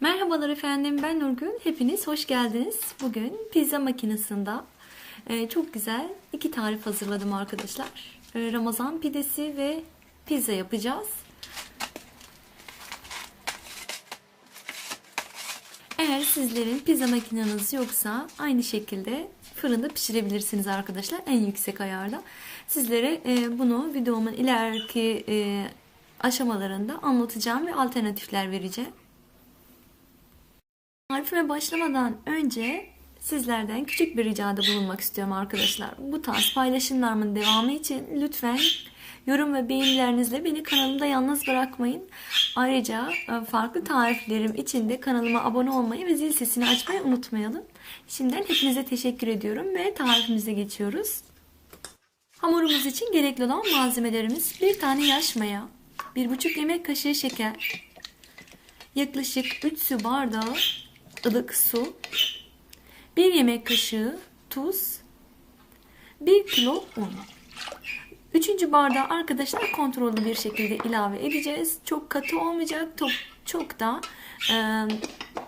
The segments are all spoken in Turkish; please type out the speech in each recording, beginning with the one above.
Merhabalar efendim ben Nurgül. Hepiniz hoş geldiniz. Bugün pizza makinesinde e, çok güzel iki tarif hazırladım arkadaşlar. E, Ramazan pidesi ve pizza yapacağız. Eğer sizlerin pizza makineniz yoksa aynı şekilde fırında pişirebilirsiniz arkadaşlar en yüksek ayarda. Sizlere e, bunu videomun ileriki aşamalarında anlatacağım ve alternatifler vereceğim. Tarifime başlamadan önce sizlerden küçük bir ricada bulunmak istiyorum arkadaşlar. Bu tarz paylaşımlarımın devamı için lütfen yorum ve beğenilerinizle beni kanalımda yalnız bırakmayın. Ayrıca e, farklı tariflerim için de kanalıma abone olmayı ve zil sesini açmayı unutmayalım. Şimdiden hepinize teşekkür ediyorum ve tarifimize geçiyoruz. Hamurumuz için gerekli olan malzemelerimiz bir tane yaş maya, 1,5 yemek kaşığı şeker, yaklaşık 3 su bardağı ılık su, 1 yemek kaşığı tuz, 1 kilo un. Üçüncü bardağı arkadaşlar kontrollü bir şekilde ilave edeceğiz. Çok katı olmayacak, çok, çok da e,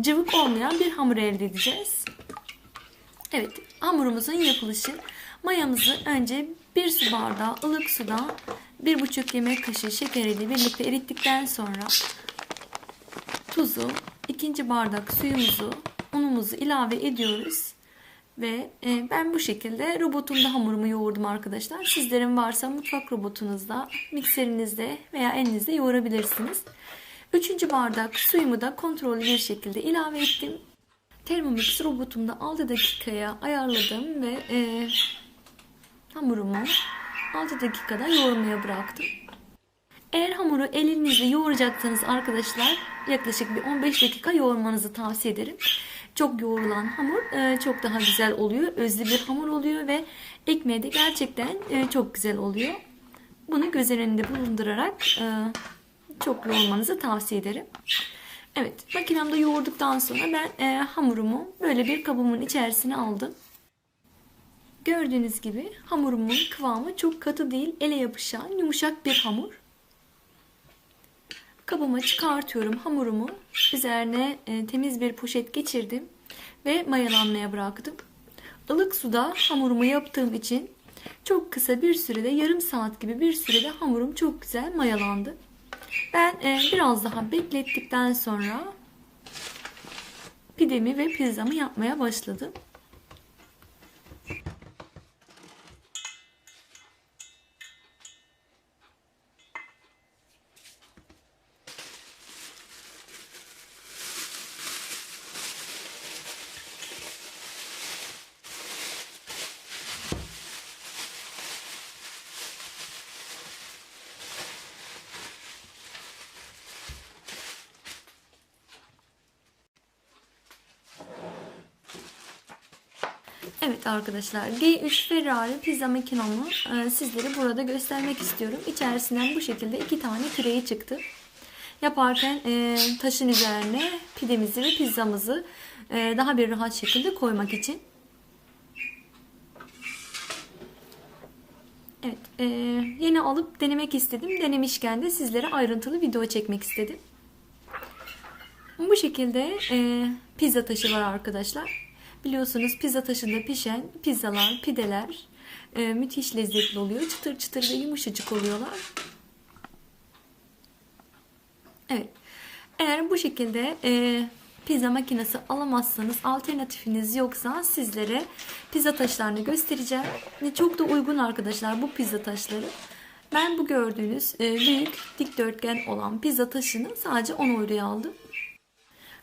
cıvık olmayan bir hamur elde edeceğiz. Evet, hamurumuzun yapılışı. Mayamızı önce bir su bardağı ılık suda bir buçuk yemek kaşığı şeker ile birlikte erittikten sonra tuzu, ikinci bardak suyumuzu, unumuzu ilave ediyoruz. Ve e, ben bu şekilde robotumda hamurumu yoğurdum arkadaşlar. Sizlerin varsa mutfak robotunuzda, mikserinizde veya elinizde yoğurabilirsiniz. Üçüncü bardak suyumu da kontrollü bir şekilde ilave ettim. Thermomix robotumda 6 dakikaya ayarladım ve e, hamurumu 6 dakikada yoğurmaya bıraktım. Eğer hamuru elinizle yoğuracaksanız arkadaşlar yaklaşık bir 15 dakika yoğurmanızı tavsiye ederim. Çok yoğrulan hamur e, çok daha güzel oluyor. Özlü bir hamur oluyor ve ekmeği de gerçekten e, çok güzel oluyor. Bunu göz önünde bulundurarak e, çok yoğurmanızı tavsiye ederim. Evet makinemde yoğurduktan sonra ben hamurumu böyle bir kabımın içerisine aldım. Gördüğünüz gibi hamurumun kıvamı çok katı değil, ele yapışan yumuşak bir hamur. Kabıma çıkartıyorum hamurumu. Üzerine e, temiz bir poşet geçirdim ve mayalanmaya bıraktım. Ilık suda hamurumu yaptığım için çok kısa bir sürede yarım saat gibi bir sürede hamurum çok güzel mayalandı. Ben e, biraz daha beklettikten sonra pidemi ve pizzamı yapmaya başladım. Evet arkadaşlar G3 Ferrari pizza makinomu e, sizlere burada göstermek istiyorum. İçerisinden bu şekilde iki tane küreği çıktı. Yaparken e, taşın üzerine pidemizi ve pizzamızı e, daha bir rahat şekilde koymak için. Evet e, yeni alıp denemek istedim. Denemişken de sizlere ayrıntılı video çekmek istedim. Bu şekilde e, pizza taşı var arkadaşlar. Biliyorsunuz pizza taşında pişen pizzalar, pideler e, müthiş lezzetli oluyor. Çıtır çıtır ve yumuşacık oluyorlar. Evet. Eğer bu şekilde e, pizza makinesi alamazsanız alternatifiniz yoksa sizlere pizza taşlarını göstereceğim. Çok da uygun arkadaşlar bu pizza taşları. Ben bu gördüğünüz e, büyük dikdörtgen olan pizza taşını sadece 10 euroya aldım.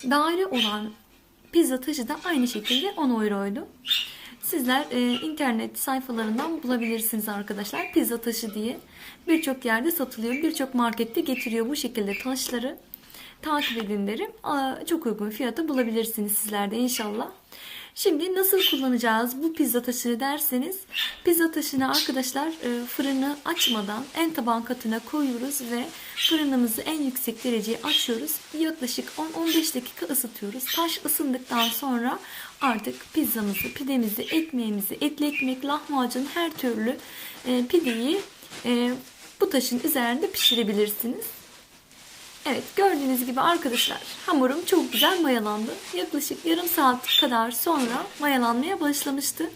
Daire olan Pizza taşı da aynı şekilde 10 euroydu. Sizler e, internet sayfalarından bulabilirsiniz arkadaşlar. Pizza taşı diye. Birçok yerde satılıyor. Birçok markette getiriyor bu şekilde taşları. Takip edin derim. Çok uygun fiyata bulabilirsiniz sizler de inşallah. Şimdi nasıl kullanacağız bu pizza taşını derseniz pizza taşını arkadaşlar e, fırını açmadan en taban katına koyuyoruz ve fırınımızı en yüksek dereceye açıyoruz. Yaklaşık 10-15 dakika ısıtıyoruz. Taş ısındıktan sonra artık pizzamızı, pidemizi, ekmeğimizi, etli ekmek, lahmacun her türlü e, pideyi e, bu taşın üzerinde pişirebilirsiniz. Evet gördüğünüz gibi arkadaşlar hamurum çok güzel mayalandı. Yaklaşık yarım saat kadar sonra mayalanmaya başlamıştı.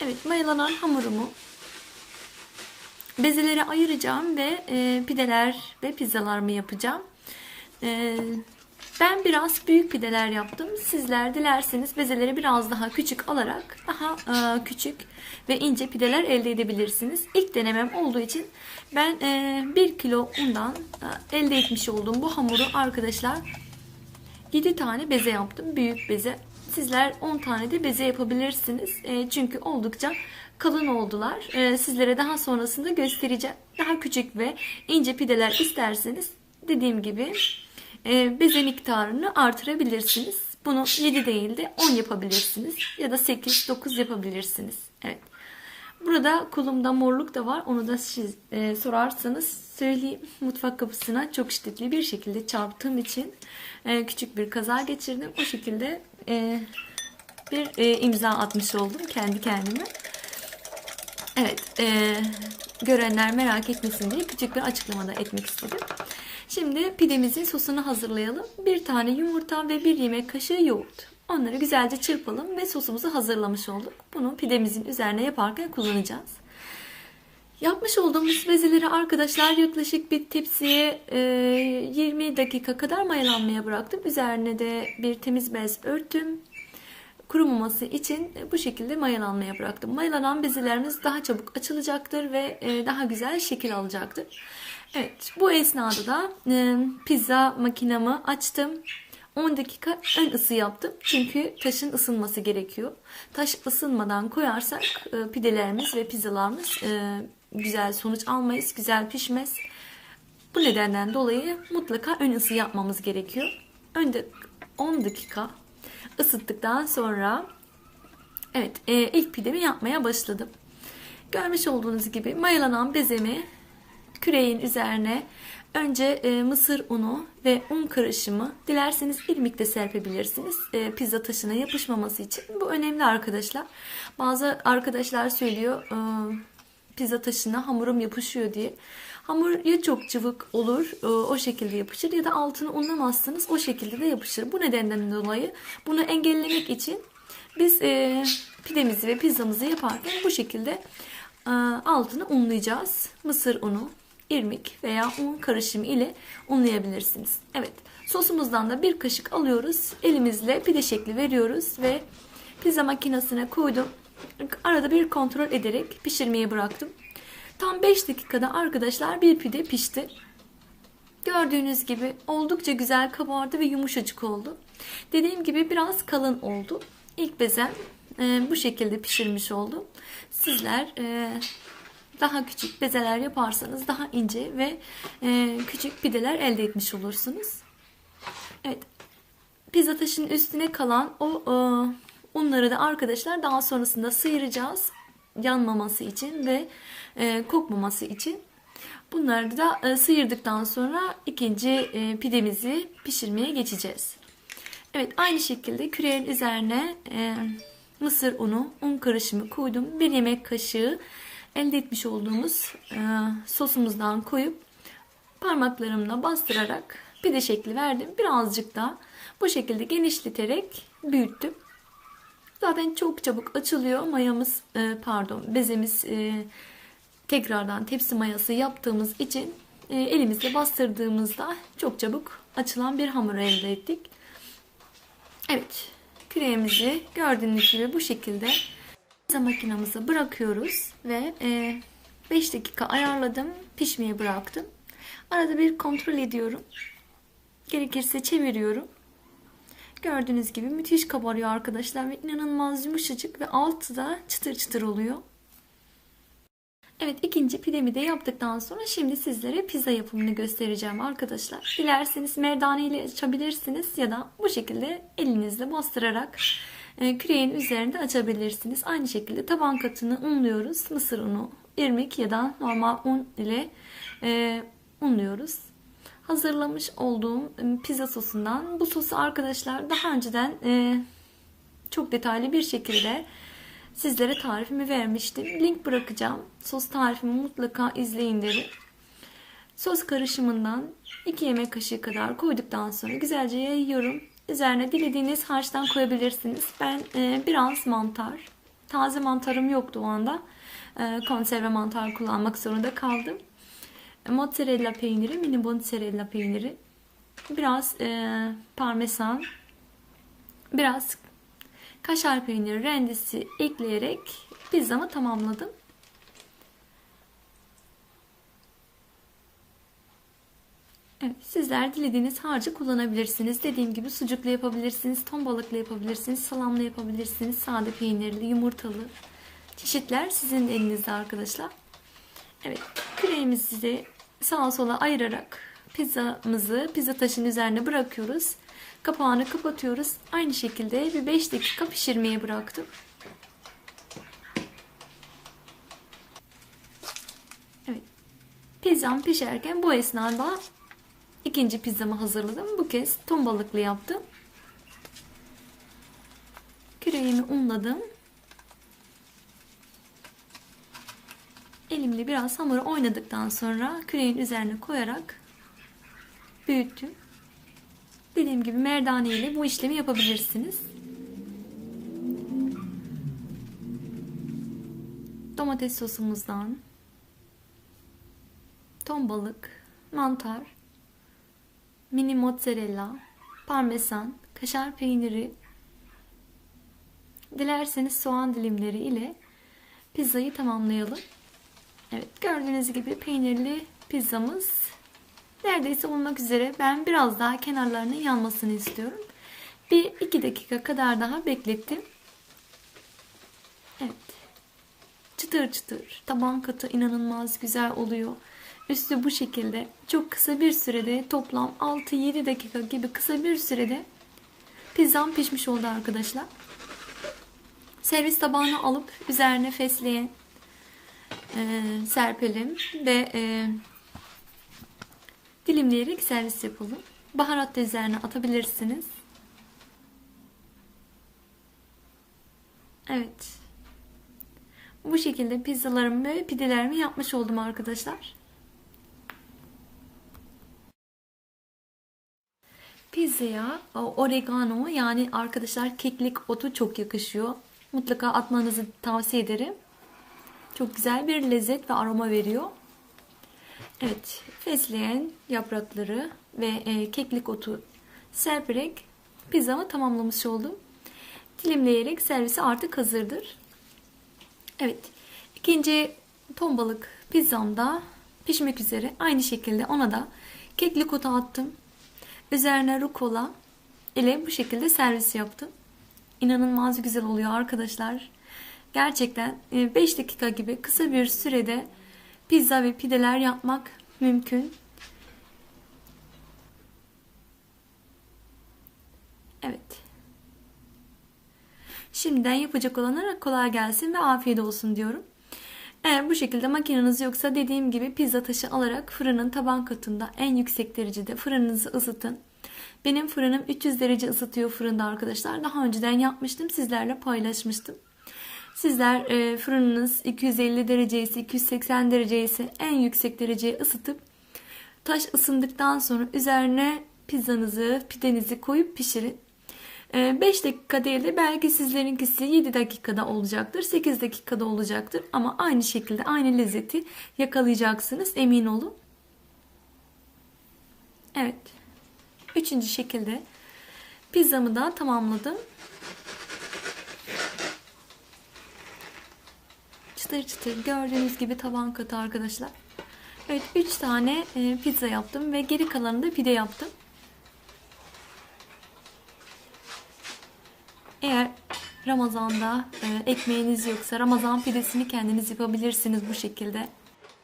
Evet mayalanan hamurumu bezelere ayıracağım ve e, pideler ve pizzalarımı yapacağım. E, ben biraz büyük pideler yaptım. Sizler dilerseniz bezeleri biraz daha küçük alarak daha e, küçük ve ince pideler elde edebilirsiniz. İlk denemem olduğu için ben e, 1 kilo undan e, elde etmiş olduğum bu hamuru arkadaşlar 7 tane beze yaptım. Büyük beze. Sizler 10 tane de beze yapabilirsiniz. E, çünkü oldukça kalın oldular. E, sizlere daha sonrasında göstereceğim. Daha küçük ve ince pideler isterseniz dediğim gibi beze miktarını artırabilirsiniz. Bunu 7 değil de 10 yapabilirsiniz. Ya da 8-9 yapabilirsiniz. Evet. Burada kolumda morluk da var. Onu da siz e, sorarsanız söyleyeyim. Mutfak kapısına çok şiddetli bir şekilde çarptığım için e, küçük bir kaza geçirdim. O şekilde e, bir e, imza atmış oldum kendi kendime. Evet, e, görenler merak etmesin diye küçük bir açıklamada etmek istedim. Şimdi pidemizin sosunu hazırlayalım. Bir tane yumurta ve bir yemek kaşığı yoğurt. Onları güzelce çırpalım ve sosumuzu hazırlamış olduk. Bunu pidemizin üzerine yaparken kullanacağız. Yapmış olduğumuz bezeleri arkadaşlar yaklaşık bir tepsiye 20 dakika kadar mayalanmaya bıraktım. Üzerine de bir temiz bez örttüm. Kurumaması için bu şekilde mayalanmaya bıraktım. Mayalanan bezelerimiz daha çabuk açılacaktır ve daha güzel şekil alacaktır. Evet bu esnada da pizza makinamı açtım. 10 dakika ön ısı yaptım. Çünkü taşın ısınması gerekiyor. Taş ısınmadan koyarsak pidelerimiz ve pizzalarımız güzel sonuç almayız, güzel pişmez. Bu nedenden dolayı mutlaka ön ısı yapmamız gerekiyor. Önde 10 dakika ısıttıktan sonra evet e, ilk pidemi yapmaya başladım. Görmüş olduğunuz gibi mayalanan bezemi küreğin üzerine önce e, mısır unu ve un karışımı dilerseniz irmik de serpebilirsiniz. E, pizza taşına yapışmaması için. Bu önemli arkadaşlar. Bazı arkadaşlar söylüyor e, pizza taşına hamurum yapışıyor diye. Hamur ya çok cıvık olur e, o şekilde yapışır ya da altını unlamazsınız o şekilde de yapışır. Bu nedenden dolayı bunu engellemek için biz e, pidemizi ve pizzamızı yaparken bu şekilde e, altını unlayacağız. Mısır unu, irmik veya un karışımı ile unlayabilirsiniz. Evet sosumuzdan da bir kaşık alıyoruz. Elimizle pide şekli veriyoruz ve pizza makinesine koydum. Arada bir kontrol ederek pişirmeye bıraktım. Tam 5 dakikada arkadaşlar bir pide pişti. Gördüğünüz gibi oldukça güzel kabardı ve yumuşacık oldu. Dediğim gibi biraz kalın oldu. İlk bezem e, bu şekilde pişirmiş oldum. Sizler e, daha küçük bezeler yaparsanız daha ince ve e, küçük pideler elde etmiş olursunuz. Evet. Pizza taşının üstüne kalan o e, unları da arkadaşlar daha sonrasında sıyıracağız. Yanmaması için ve e, kokmaması için. Bunları da e, sıyırdıktan sonra ikinci e, pidemizi pişirmeye geçeceğiz. Evet aynı şekilde küreğin üzerine e, mısır unu, un karışımı koydum. Bir yemek kaşığı elde etmiş olduğumuz e, sosumuzdan koyup parmaklarımla bastırarak pide şekli verdim. Birazcık da bu şekilde genişleterek büyüttüm. Zaten çok çabuk açılıyor. Mayamız e, pardon bezemiz e, tekrardan tepsi mayası yaptığımız için e, elimizle bastırdığımızda çok çabuk açılan bir hamur elde ettik. Evet küreğimizi gördüğünüz gibi bu şekilde pizza makinamıza bırakıyoruz ve 5 dakika ayarladım pişmeye bıraktım. Arada bir kontrol ediyorum. Gerekirse çeviriyorum. Gördüğünüz gibi müthiş kabarıyor arkadaşlar ve inanılmaz yumuşacık ve altı da çıtır çıtır oluyor. Evet ikinci pidemi de yaptıktan sonra şimdi sizlere pizza yapımını göstereceğim arkadaşlar. Dilerseniz merdane ile açabilirsiniz ya da bu şekilde elinizle bastırarak e, küreğin üzerinde açabilirsiniz. Aynı şekilde taban katını unluyoruz. Mısır unu, irmik ya da normal un ile e, unluyoruz hazırlamış olduğum ıı, pizza sosundan. Bu sosu arkadaşlar daha önceden e, çok detaylı bir şekilde sizlere tarifimi vermiştim. Link bırakacağım. Sos tarifimi mutlaka izleyin derim. sos karışımından 2 yemek kaşığı kadar koyduktan sonra güzelce yayıyorum. Üzerine dilediğiniz harçtan koyabilirsiniz. Ben e, biraz mantar, taze mantarım yoktu o anda. E, konserve mantar kullanmak zorunda kaldım. Mozzarella peyniri, mini mozzarella peyniri, biraz e, parmesan, biraz kaşar peyniri rendesi ekleyerek pizzamı tamamladım. Evet, sizler dilediğiniz harcı kullanabilirsiniz. Dediğim gibi sucuklu yapabilirsiniz, ton balıklı yapabilirsiniz, salamlı yapabilirsiniz, sade peynirli, yumurtalı. Çeşitler sizin elinizde arkadaşlar. Evet, küreğimizi de sağa sola ayırarak pizzamızı pizza taşının üzerine bırakıyoruz. Kapağını kapatıyoruz. Aynı şekilde bir 5 dakika pişirmeye bıraktım. Evet. Pizzam pişerken bu esnada ikinci pizzamı hazırladım. Bu kez ton balıklı yaptım. Küreğimi unladım. Elimle biraz hamuru oynadıktan sonra küreğin üzerine koyarak büyüttüm. Dediğim gibi merdane ile bu işlemi yapabilirsiniz. Domates sosumuzdan ton balık, mantar, mini mozzarella, parmesan, kaşar peyniri, dilerseniz soğan dilimleri ile pizzayı tamamlayalım. Evet gördüğünüz gibi peynirli pizzamız neredeyse olmak üzere. Ben biraz daha kenarlarının yanmasını istiyorum. Bir iki dakika kadar daha beklettim. Evet. Çıtır çıtır. Taban katı inanılmaz güzel oluyor. Üstü bu şekilde. Çok kısa bir sürede toplam 6-7 dakika gibi kısa bir sürede pizzam pişmiş oldu arkadaşlar. Servis tabağına alıp üzerine fesleğen e, serpelim ve e, dilimleyerek servis yapalım. Baharat da üzerine atabilirsiniz. Evet. Bu şekilde pizzalarımı ve pidelerimi yapmış oldum arkadaşlar. Pizzaya oregano yani arkadaşlar keklik otu çok yakışıyor. Mutlaka atmanızı tavsiye ederim. Çok güzel bir lezzet ve aroma veriyor. Evet, fesleğen yaprakları ve e, keklik otu serperek pizzamı tamamlamış oldum. Dilimleyerek servisi artık hazırdır. Evet, ikinci ton balık pizzam da pişmek üzere. Aynı şekilde ona da keklik otu attım. Üzerine rukola ile bu şekilde servis yaptım. İnanılmaz güzel oluyor arkadaşlar. Gerçekten 5 e, dakika gibi kısa bir sürede pizza ve pideler yapmak mümkün. Evet. Şimdiden yapacak olanlara kolay gelsin ve afiyet olsun diyorum. Eğer bu şekilde makineniz yoksa dediğim gibi pizza taşı alarak fırının taban katında en yüksek derecede fırınınızı ısıtın. Benim fırınım 300 derece ısıtıyor fırında arkadaşlar. Daha önceden yapmıştım sizlerle paylaşmıştım. Sizler e, fırınınız 250 derece ise 280 derece ise en yüksek dereceye ısıtıp taş ısındıktan sonra üzerine pizzanızı, pidenizi koyup pişirin. 5 e, dakika değil de belki sizlerinkisi 7 dakikada olacaktır, 8 dakikada olacaktır. Ama aynı şekilde aynı lezzeti yakalayacaksınız emin olun. Evet. Üçüncü şekilde pizzamı da tamamladım. çıtır çıtır gördüğünüz gibi taban katı arkadaşlar. Evet 3 tane e, pizza yaptım ve geri kalanını da pide yaptım. Eğer Ramazan'da e, ekmeğiniz yoksa Ramazan pidesini kendiniz yapabilirsiniz bu şekilde.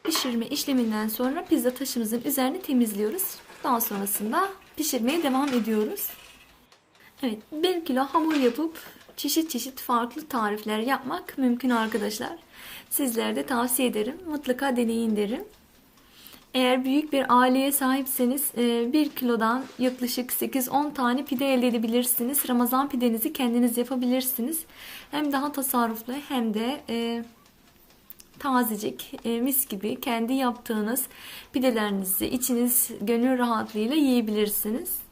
Pişirme işleminden sonra pizza taşımızın üzerini temizliyoruz. Daha sonrasında pişirmeye devam ediyoruz. Evet 1 kilo hamur yapıp çeşit çeşit farklı tarifler yapmak mümkün arkadaşlar. Sizlere de tavsiye ederim. Mutlaka deneyin derim. Eğer büyük bir aileye sahipseniz 1 e, kilodan yaklaşık 8-10 tane pide elde edebilirsiniz. Ramazan pidenizi kendiniz yapabilirsiniz. Hem daha tasarruflu hem de e, tazecik, e, mis gibi kendi yaptığınız pidelerinizi içiniz gönül rahatlığıyla yiyebilirsiniz.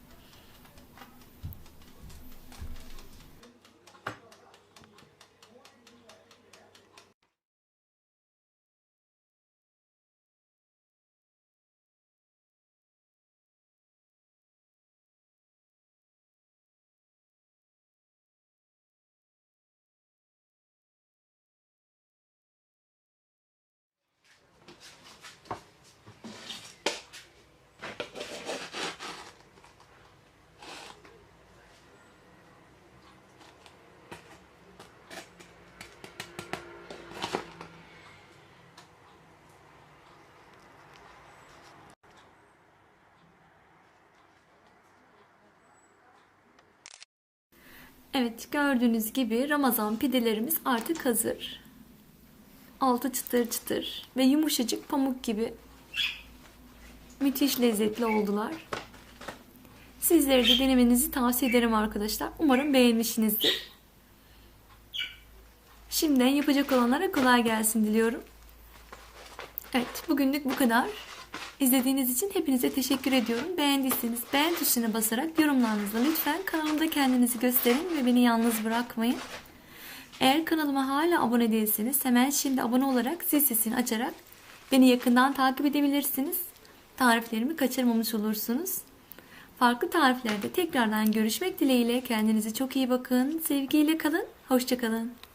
Evet gördüğünüz gibi Ramazan pidelerimiz artık hazır. Altı çıtır çıtır ve yumuşacık pamuk gibi müthiş lezzetli oldular. Sizlere de denemenizi tavsiye ederim arkadaşlar. Umarım beğenmişsinizdir. Şimdiden yapacak olanlara kolay gelsin diliyorum. Evet bugünlük bu kadar. İzlediğiniz için hepinize teşekkür ediyorum. Beğendiyseniz beğen tuşuna basarak yorumlarınızla lütfen kanalımda kendinizi gösterin ve beni yalnız bırakmayın. Eğer kanalıma hala abone değilseniz hemen şimdi abone olarak zil sesini açarak beni yakından takip edebilirsiniz. Tariflerimi kaçırmamış olursunuz. Farklı tariflerde tekrardan görüşmek dileğiyle kendinize çok iyi bakın. Sevgiyle kalın. Hoşçakalın.